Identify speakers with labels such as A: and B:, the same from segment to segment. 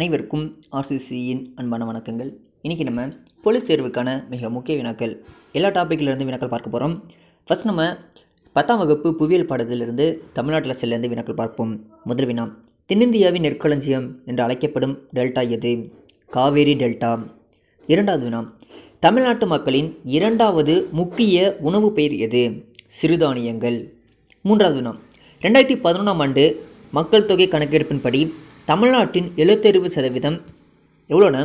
A: அனைவருக்கும் ஆர்சிசியின் அன்பான வணக்கங்கள். இன்றைக்கி நம்ம போலீஸ் தேர்வுக்கான மிக முக்கிய வினாக்கள். எல்லா டாப்பிக்கிலிருந்து வினாக்கள் பார்க்க போகிறோம் ஃபஸ்ட் நம்ம பத்தாம் வகுப்பு புவியியல் பாடத்திலிருந்து தமிழ்நாட்டில் சிலிருந்து வினாக்கள் பார்ப்போம். முதல் வினா தென்னிந்தியாவின் நெற்களஞ்சியம் என்று அழைக்கப்படும் டெல்டா எது? காவேரி டெல்டா. இரண்டாவது வினா தமிழ்நாட்டு மக்களின் இரண்டாவது முக்கிய உணவு பெயர் எது? சிறுதானியங்கள். மூன்றாவது வினா ரெண்டாயிரத்தி பதினொன்றாம் ஆண்டு மக்கள் தொகை கணக்கெடுப்பின்படி தமிழ்நாட்டின் எழுத்தறிவு சதவீதம் எவ்வளோன்னா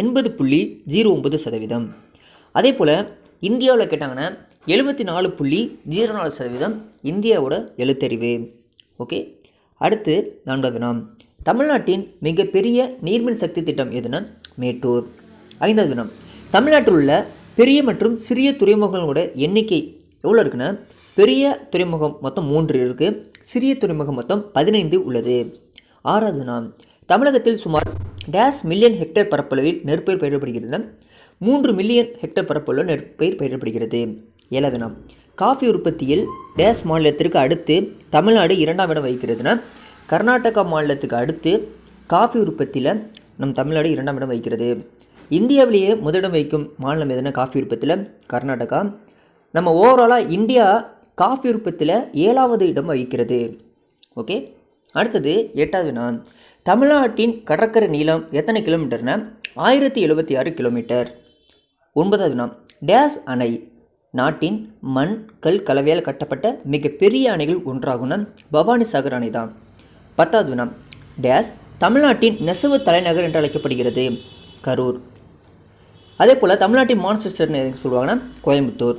A: எண்பது புள்ளி ஜீரோ ஒன்பது சதவீதம். அதே போல் இந்தியாவில் கேட்டாங்கன்னா எழுபத்தி நாலு புள்ளி ஜீரோ நாலு சதவீதம் இந்தியாவோட எழுத்தறிவு. ஓகே? அடுத்து நான்காவது வினம் தமிழ்நாட்டின் மிகப்பெரிய நீர்மின் சக்தி திட்டம் எதுனா மேட்டூர். ஐந்தாவது வினம் தமிழ்நாட்டில் உள்ள பெரிய மற்றும் சிறிய துறைமுகங்களோட எண்ணிக்கை எவ்வளோ இருக்குன்னா பெரிய துறைமுகம் மொத்தம் மூன்று இருக்குது சிறிய துறைமுகம் மொத்தம் பதினைந்து உள்ளது. ஆறாவது நாம் தமிழகத்தில் சுமார் டேஸ் மில்லியன் ஹெக்டேர் பரப்பளவில் நெற்பயிர் பயிரிடப்படுகிறது. மூன்று மில்லியன் ஹெக்டேர் பரப்பளவில் நெற்பயிர் பயிரிடப்படுகிறது. ஏழாவது நாம் காஃபி உற்பத்தியில் டேஸ் மாநிலத்திற்கு அடுத்து தமிழ்நாடு இரண்டாம் இடம் வகிக்கிறதுனா கர்நாடகா மாநிலத்துக்கு அடுத்து காஃபி உற்பத்தியில் நம் தமிழ்நாடு இரண்டாம் இடம் வகிக்கிறது. இந்தியாவிலேயே முதலிடம் வைக்கும் மாநிலம் எதுனா காஃபி உற்பத்தியில்? கர்நாடகா. நம்ம ஓவராலாக இந்தியா காஃபி உற்பத்தியில் ஏழாவது இடம் வகிக்கிறது. ஓகே? அடுத்தது எட்டாவது நான் தமிழ்நாட்டின் கடற்கரை நீளம் எத்தனை கிலோமீட்டர்னா? ஆயிரத்தி எழுபத்தி ஆறு கிலோமீட்டர். ஒன்பதாவது வினா டேஸ் அணை. நாட்டின் மண் கல் கலவையால் கட்டப்பட்ட மிகப்பெரிய அணைகள் ஒன்றாகும்னா பவானி சாகர் அணை தான். பத்தாவது நாம் டேஸ் தமிழ்நாட்டின் நெசவு தலைநகர் என்று அழைக்கப்படுகிறது. கரூர். அதே போல் தமிழ்நாட்டின் மான்செஸ்டர்னு சொல்லுவாங்கன்னா? கோயம்புத்தூர்.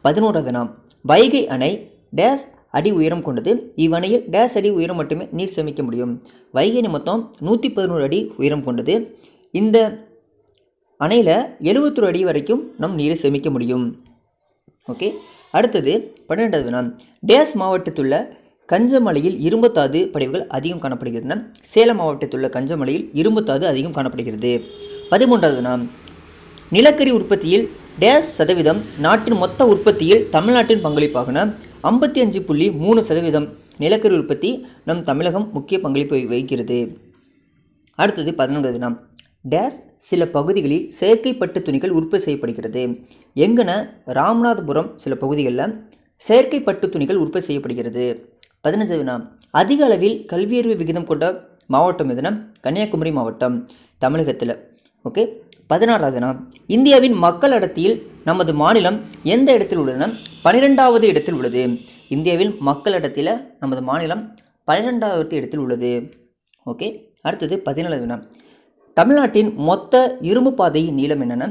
A: பதினோராவது நாம் வைகை அணை. டேஸ் அடி உயரம் கொண்டது. இவ்வணையில் டேஸ் அடி உயரம் மட்டுமே நீர் சேமிக்க முடியும். வைகை மொத்தம் நூற்றி பதினோரு அடி உயரம் கொண்டது. இந்த அணையில் எழுபத்தொரு அடி வரைக்கும் நம் நீரை சேமிக்க முடியும். ஓகே? அடுத்தது பன்னிரெண்டாவது வினா. டேஸ் மாவட்டத்துள்ள கஞ்சமலையில் இரும்புத்தாது படிவுகள் அதிகம் காணப்படுகின்றன. சேலம் மாவட்டத்துள்ள கஞ்சமலையில் இரும்புத்தாது அதிகம் காணப்படுகிறது. பதிமூன்றாவது வினா. நிலக்கரி உற்பத்தியில் டேஸ் சதவீதம் நாட்டின் மொத்த உற்பத்தியில் தமிழ்நாட்டின் பங்களிப்பாகன. ஐம்பத்தி அஞ்சு புள்ளி மூணு சதவீதம் நிலக்கரி உற்பத்தி நம் தமிழகம் முக்கிய பங்களிப்பு வகிக்கிறது. அடுத்தது பதினொன்றாவது வினா டேஸ் சில பகுதிகளில் செயற்கை பட்டு துணிகள் உற்பத்தி செய்யப்படுகிறது. எங்கன? ராமநாதபுரம் சில பகுதிகளில் செயற்கை பட்டு துணிகள் உற்பத்தி செய்யப்படுகிறது. பதினஞ்சாவது வினா அதிக அளவில் கல்வியறிவு விகிதம் கொண்ட மாவட்டம் எதுனா? கன்னியாகுமரி மாவட்டம் தமிழகத்தில். ஓகே பதினாறாவது வினா இந்தியாவின் மக்கள் அடர்த்தியில் நமது மாநிலம் எந்த இடத்தில் உள்ளதுன்னா பன்னிரெண்டாவது இடத்தில் உள்ளது. இந்தியாவில் மக்கள் அடர்த்தியில் நமது மாநிலம் பன்னிரெண்டாவது இடத்தில் உள்ளது. ஓகே? அடுத்தது பதினேழாவது வினா தமிழ்நாட்டின் மொத்த இரும்பு பாதையின் நீளம் என்னென்னா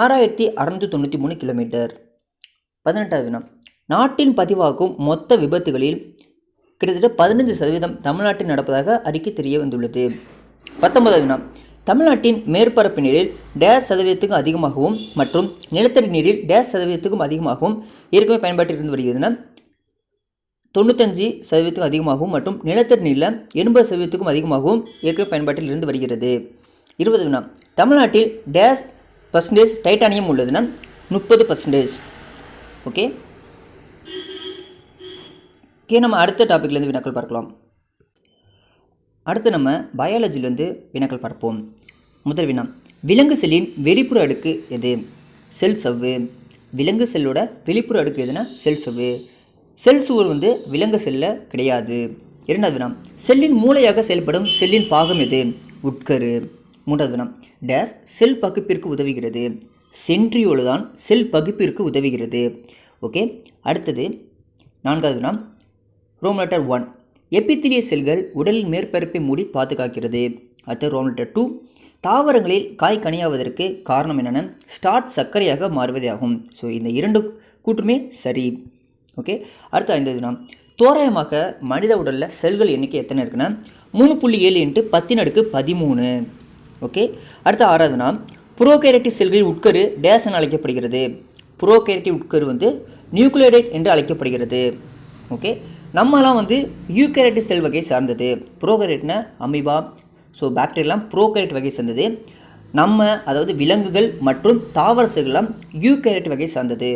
A: ஆறாயிரத்தி அறநூற்றி தொண்ணூற்றி மூணு கிலோமீட்டர். பதினெட்டாவது வினா நாட்டின் பதிவாகும் மொத்த விபத்துகளில் கிட்டத்தட்ட பதினஞ்சு சதவீதம் தமிழ்நாட்டில் நடப்பதாக அறிக்கை தெரிய வந்துள்ளது. பத்தொன்பதாவது வினா தமிழ்நாட்டின் மேற்பரப்பு நீரில் டேஸ் சதவீதத்துக்கும் அதிகமாகவும் மற்றும் நிலத்தடி நீரில் டேஸ் சதவீதத்துக்கும் அதிகமாகவும் ஏற்கனவே பயன்பாட்டில் இருந்து வருகிறதுனா தொண்ணூத்தஞ்சு சதவீதத்துக்கும் அதிகமாகவும் மற்றும் நிலத்தடி நீரில் எண்பது சதவீதத்துக்கும் அதிகமாகவும் ஏற்கனவே பயன்பாட்டில் இருந்து வருகிறது. இருபது வினா தமிழ்நாட்டில் டேஸ் பர்சன்டேஜ் டைட்டானியம் உள்ளதுன்னா முப்பது பர்சன்டேஜ். ஓகே? ஓகே நம்ம அடுத்த டாப்பிக்லேருந்து வினாக்கள் பார்க்கலாம். அடுத்து நம்ம பயாலஜிலேருந்து வினாக்கள் பார்ப்போம். முதல் வினா விலங்கு செல்லின் வெளிப்புற அடுக்கு எது? செல் சவ்வு. விலங்கு செல்லோட வெளிப்புற அடுக்கு எதுனா செல் சவ்வு. செல் சுவர் வந்து விலங்கு செல்லில் கிடையாது. இரண்டாவது வினா செல்லின் மூளையாக செயல்படும் செல்லின் பாகம் எது? உட்கரு. மூன்றாவது வினா டேஸ் செல் பகுப்பிற்கு உதவுகிறது. சென்ட்ரியோடு தான் செல் பகுப்பிற்கு உதவுகிறது. ஓகே அடுத்தது நான்காவது வினா ரோம் லெட்டர் ஒன். எபித்திலிய செல்கள் உடலின் மேற்பரப்பை மூடி பாதுகாக்கிறது. அடுத்து ரோம் லெட்டர் டூ. தாவரங்களில் காய் கனியாவதற்கு காரணம் என்னென்ன? ஸ்டார்ட் சர்க்கரையாக மாறுவதே ஆகும். ஸோ இந்த இரண்டு கூற்றுமே சரி. ஓகே அடுத்து ஐந்தாவது தோராயமாக மனித உடலில் செல்கள் எண்ணிக்கை எத்தனை இருக்குன்னா? மூணு புள்ளி ஏழு இன்ட்டு பத்தின் அடுக்கு பதிமூணு. ஓகே அடுத்து ஆறாவதுனா புரோகேரட்டிவ் செல்களில் உட்கரு டேஸ் என அழைக்கப்படுகிறது. புரோகேரட்டிவ் உட்கரு வந்து நியூக்ளியோடைட் என்று அழைக்கப்படுகிறது. ஓகே நம்மலாம் வந்து யூகேரட்டி செல் வகையை சார்ந்தது. ப்ரோகரேட்னா அமீபா ஸோ பாக்டீரியெல்லாம் ப்ரோகரேட் வகை சார்ந்தது. நம்ம அதாவது விலங்குகள் மற்றும் தாவர செல்கள்லாம் யூகேரட் வகை சார்ந்தது.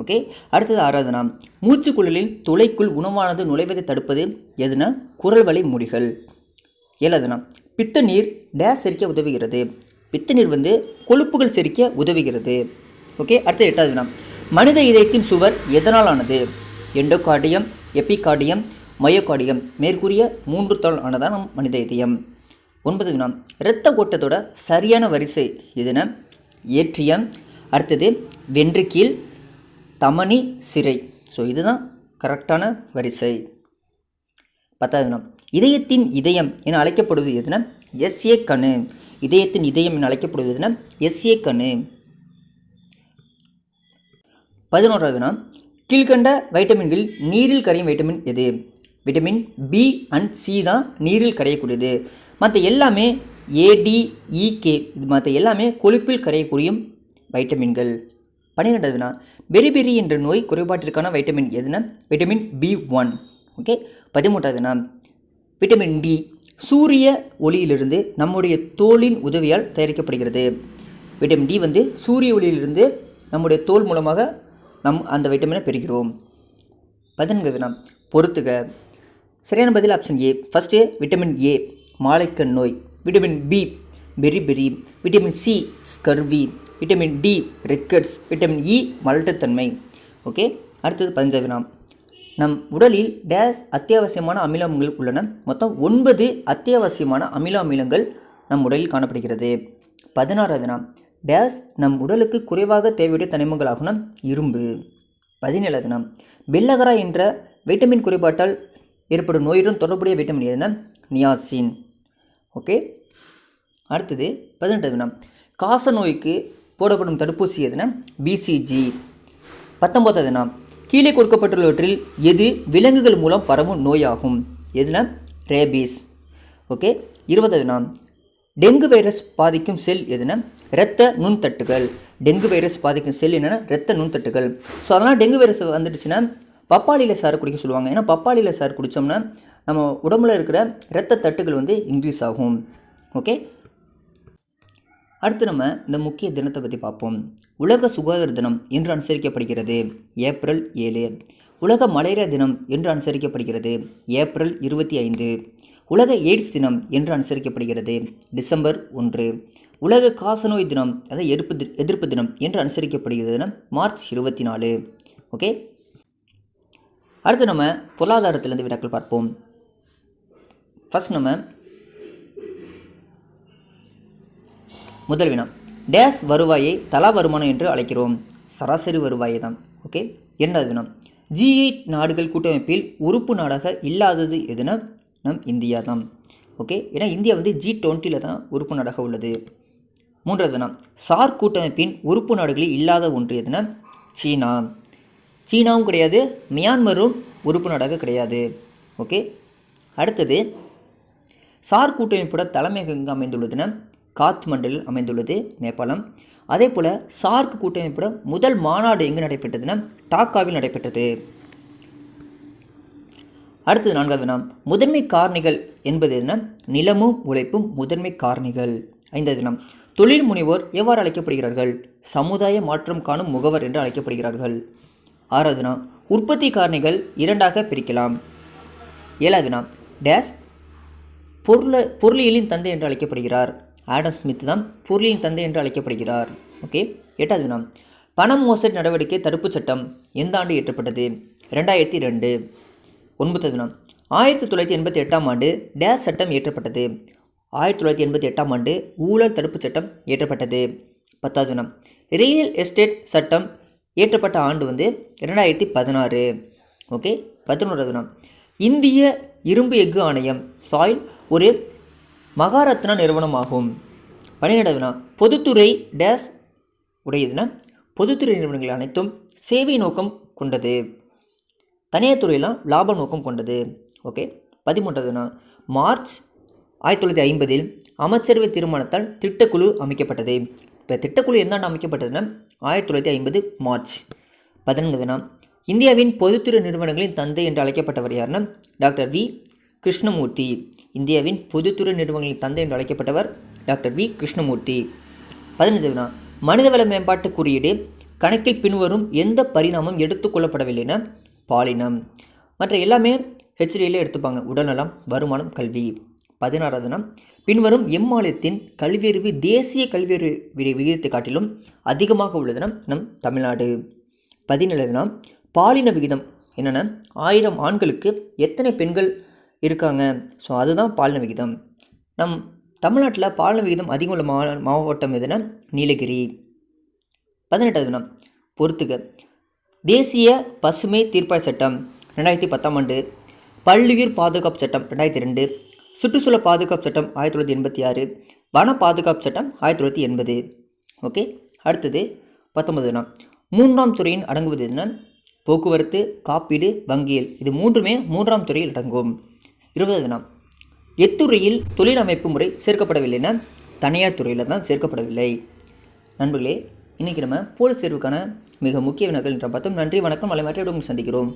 A: ஓகே அடுத்தது ஆராதனா. மூச்சுக்குழலில் துளைக்குள் உணவானது நுழைவதை தடுப்பது எதுனா? குரல் வழி முடிகள். ஏழாவதுனா பித்த நீர் டேஸ் செரிக்க உதவுகிறது. பித்த நீர் வந்து கொழுப்புகள் செரிக்க உதவுகிறது. ஓகே அடுத்தது எட்டாவது வினா மனித இதயத்தின் சுவர் எதனால் ஆனது எண்டோகார்டியம் எப்பிகார்டியம் மயோகார்டியம் மேற்கூறிய மூன்று தாள் ஆனதான் நம் மனித இதயம். ஒன்பது வினா இரத்த ஓட்டத்தோட சரியான வரிசை எதுனா? ஏற்றியம். அடுத்தது வென்றுக்கீழ் தமனி சிறை. ஸோ இதுதான் கரெக்டான வரிசை. பத்தாவது வினா இதயத்தின் இதயம் என அழைக்கப்படுவது எதுனா? எஸ்ஏ கணு. இதயத்தின் இதயம் என அழைக்கப்படுவது எதுனா? எஸ்ஏ கணு. பதினோராவது வினா கீழ்கண்ட வைட்டமின்கள் நீரில் கரையும் வைட்டமின் எது? விட்டமின் பி அண்ட் சி தான் நீரில் கரையக்கூடியது. மற்ற எல்லாமே ஏடிஇகே e, இது மற்ற எல்லாமே கொழுப்பில் கரையக்கூடிய வைட்டமின்கள் பன்னிரெண்டாவது பெரிபெரி என்ற நோய் குறைபாட்டிற்கான வைட்டமின் எதுனா? விட்டமின் பி ஒன் ஓகே பதிமூன்றாவதுனா விட்டமின் டி சூரிய ஒளியிலிருந்து நம்முடைய தோலின் உதவியால் தயாரிக்கப்படுகிறது. விட்டமின் டி வந்து சூரிய ஒளியிலிருந்து நம்முடைய தோல் மூலமாக நம் அந்த வைட்டமினை பெறுகிறோம். பதினான்கு வினா பொறுத்துக. சரியான பதில் option A first vitamin A மாலைக்கண் நோய். Vitamin B beriberi vitamin C scurvy vitamin D rickets vitamin E மலட்டுத்தன்மை okay அடுத்தது பதினஞ்சாவது நம் உடலில் டேஸ் அத்தியாவசியமான அமில அமிலங்கள் உள்ளன. மொத்தம் ஒன்பது அத்தியாவசியமான அமில அமிலங்கள் நம் உடலில் காணப்படுகிறது. பதினாறாவது நாம் டேஸ் நம் உடலுக்கு குறைவாக தேவையுடைய தனிமங்களாகுன இரும்பு. பதினேழு வினா பெல்லகரா என்ற வைட்டமின் குறைபாட்டால் ஏற்படும் நோயுடன் தொடர்புடைய வைட்டமின் எதுனா நியாசின் ஓகே அடுத்தது பதினெட்டாவது வினா காச நோய்க்கு போடப்படும் தடுப்பூசி எதுனா பிசிஜி பத்தொன்பதாவது வினா கீழே கொடுக்கப்பட்டுள்ளவற்றில் எது விலங்குகள் மூலம் பரவும் நோயாகும்? எதுனா ரேபீஸ் ஓகே இருபதாவது வினா டெங்கு வைரஸ் பாதிக்கும் செல் எதுனா இரத்த நுண்தட்டுகள். டெங்கு வைரஸ் பாதிக்கும் செல் என்னென்னா இரத்த நுண்தட்டுகள். ஸோ அதனால் டெங்கு வைரஸ் வந்துடுச்சுன்னா பப்பாளியில் சாறு குடிக்க சொல்லுவாங்க. ஏன்னா பப்பாளியில் சாறு குடித்தோம்னா நம்ம உடம்புல இருக்கிற இரத்த தட்டுகள் வந்து இன்க்ரீஸ் ஆகும். ஓகே அடுத்து நம்ம இந்த முக்கிய தினத்தை பற்றி பார்ப்போம். உலக சுகாதார தினம் என்று அனுசரிக்கப்படுகிறது. ஏப்ரல் ஏழு. உலக மலேரியா தினம் என்று அனுசரிக்கப்படுகிறது. ஏப்ரல் இருபத்தி ஐந்து. உலக எய்ட்ஸ் தினம் என்று அனுசரிக்கப்படுகிறது. டிசம்பர் ஒன்று. உலக காசநோய் தினம் அதாவது எதிர்ப்பு தி- எதிர்ப்பு தினம் என்று அனுசரிக்கப்படுகிறதுனா மார்ச் இருபத்தி நாலு ஓகே? அடுத்து நம்ம பொருளாதாரத்திலேருந்து வினாக்கள் பார்ப்போம். ஃபர்ஸ்ட் நம்ம முதல் வினா. டேஸ் வருவாயை தலா வருமானம் என்று அழைக்கிறோம். சராசரி வருவாயை தான். ஓகே? இரண்டாவது வினா. ஜி எயிட் நாடுகள் கூட்டமைப்பில் உறுப்பு நாடாக இல்லாதது எதுனா நம் இந்தியா தான். ஓகே? ஏன்னா இந்தியா வந்து ஜி டுவெண்ட்டியில் தான் உறுப்பு நாடாக உள்ளது. மூன்றாவது வினா சார்க் கூட்டமைப்பின் உறுப்பு நாடுகளில் இல்லாத ஒன்று எதுனா சீனா. சீனாவும் கிடையாது மியான்மரும் உறுப்பு நாடாக கிடையாது. ஓகே? அடுத்தது சார் கூட்டமைப்போட தலைமையகம் எங்கே அமைந்துள்ளதுன்னா காத்மண்டலில் அமைந்துள்ளது நேபாளம். அதே போல் சார்க் கூட்டமைப்போட முதல் மாநாடு எங்கே நடைபெற்றதுன்னா டாக்காவில் நடைபெற்றது. அடுத்தது நான்காவது வினா முதன்மை காரணிகள் என்பது என்ன? நிலமும் உழைப்பும் முதன்மை காரணிகள். ஐந்தாவது தினம் தொழில் முனைவோர் எவ்வாறு அழைக்கப்படுகிறார்கள்? சமுதாய மாற்றம் காணும் முகவர் என்று அழைக்கப்படுகிறார்கள். ஆறாவது வினா உற்பத்தி காரணிகள் இரண்டாக பிரிக்கலாம். ஏழாவது வினா டேஸ் பொருள பொருளியலின் தந்தை என்று அழைக்கப்படுகிறார். ஆடம் ஸ்மித் தான் பொருளியின் தந்தை என்று அழைக்கப்படுகிறார். ஓகே? எட்டாவது வினா பண மோசடி நடவடிக்கை தடுப்புச் சட்டம் எந்த ஆண்டு இயற்றப்பட்டது? ரெண்டாயிரத்தி ரெண்டு. ஒன்பது தினம். ஆயிரத்தி தொள்ளாயிரத்தி எண்பத்தி எட்டாம் ஆண்டு டேஸ் சட்டம் இயற்றப்பட்டது. ஆயிரத்தி தொள்ளாயிரத்தி எண்பத்தி எட்டாம் ஆண்டு ஊழல் தடுப்புச் சட்டம் இயற்றப்பட்டது. பத்தாவது தினம். ரியல் எஸ்டேட் சட்டம் இயற்றப்பட்ட ஆண்டு வந்து ரெண்டாயிரத்தி பதினாறு. ஓகே பதினோராவது தினம். இந்திய இரும்பு எஃகு ஆணையம் சாயில் ஒரு மகாரத்னா நிறுவனமாகும். பன்னிரெண்டாவது வினா பொதுத்துறை டேஸ் உடையதுன்னா பொதுத்துறை நிறுவனங்கள் அனைத்தும் சேவை நோக்கம் கொண்டது. தனியார் துறையெல்லாம் லாப நோக்கம் கொண்டது. ஓகே? பதிமூன்றாவதுனா மார்ச் ஆயிரத்தி தொள்ளாயிரத்தி ஐம்பதில் அமைச்சரவை தீர்மானத்தால் திட்டக்குழு அமைக்கப்பட்டது. இப்போ திட்டக்குழு எந்த ஆண்டு அமைக்கப்பட்டதுன்னா ஆயிரத்தி தொள்ளாயிரத்தி ஐம்பது மார்ச். பதினொன்றுனா இந்தியாவின் பொதுத்துறை நிறுவனங்களின் தந்தை என்று அழைக்கப்பட்டவர் யாருன்னா டாக்டர் வி. கிருஷ்ணமூர்த்தி. இந்தியாவின் பொதுத்துறை நிறுவனங்களின் தந்தை என்று அழைக்கப்பட்டவர் டாக்டர் வி. கிருஷ்ணமூர்த்தி. பதினஞ்சுனா மனிதவள மேம்பாட்டு குறியீடு கணக்கில் பின்வரும் எந்த பரிணாமம் எடுத்துக்கொள்ளப்படவில்லைன்னா பாலினம் மற்ற எல்லாமே ஹெச்டியில் எடுத்துப்பாங்க. உடல்நலம் வருமானம் கல்வி. பதினாறாவதுனா பின்வரும் எம்மாநிலத்தின் கல்வியறிவு தேசிய கல்வியறிவு விகிதத்தை காட்டிலும் அதிகமாக உள்ளதுனா நம் தமிழ்நாடு. பதினேழுனா பாலின விகிதம். என்னென்னா ஆயிரம் ஆண்களுக்கு எத்தனை பெண்கள் இருக்காங்க? ஸோ அதுதான் பாலின விகிதம். நம் தமிழ்நாட்டில் பாலின விகிதம் அதிகம் உள்ள மாவட்டம் எதுனா நீலகிரி. பதினெட்டாவதுனா பொறுத்துக்க பொறுத்துக. தேசிய பசுமை தீர்ப்பாய் சட்டம் ரெண்டாயிரத்தி பத்தாம் ஆண்டு பல்லுயிர் பாதுகாப்பு சட்டம் ரெண்டாயிரத்தி ரெண்டு சுற்றுச்சூழல் பாதுகாப்பு சட்டம் ஆயிரத்தி தொள்ளாயிரத்தி எண்பத்தி ஆறு வன பாதுகாப்பு சட்டம் ஆயிரத்தி தொள்ளாயிரத்தி எண்பது. ஓகே அடுத்தது பத்தொன்பது வினா மூன்றாம் துறையின் அடங்குவது என்ன போக்குவரத்து காப்பீடு வங்கியல். இது மூன்றுமே மூன்றாம் துறையில் அடங்கும். இருபது தினம். எத்துறையில் தொழில் அமைப்பு முறை சேர்க்கப்படவில்லைன்னா தனியார் துறையில் தான் சேர்க்கப்படவில்லை. நண்பர்களே இன்றைக்கி நம்ம போலீஸ் தேர்வுக்கான மிக முக்கிய வினாக்கள் என்ற பார்த்தோம். நன்றி வணக்கம். மலை மாற்றி சந்திக்கிறோம்.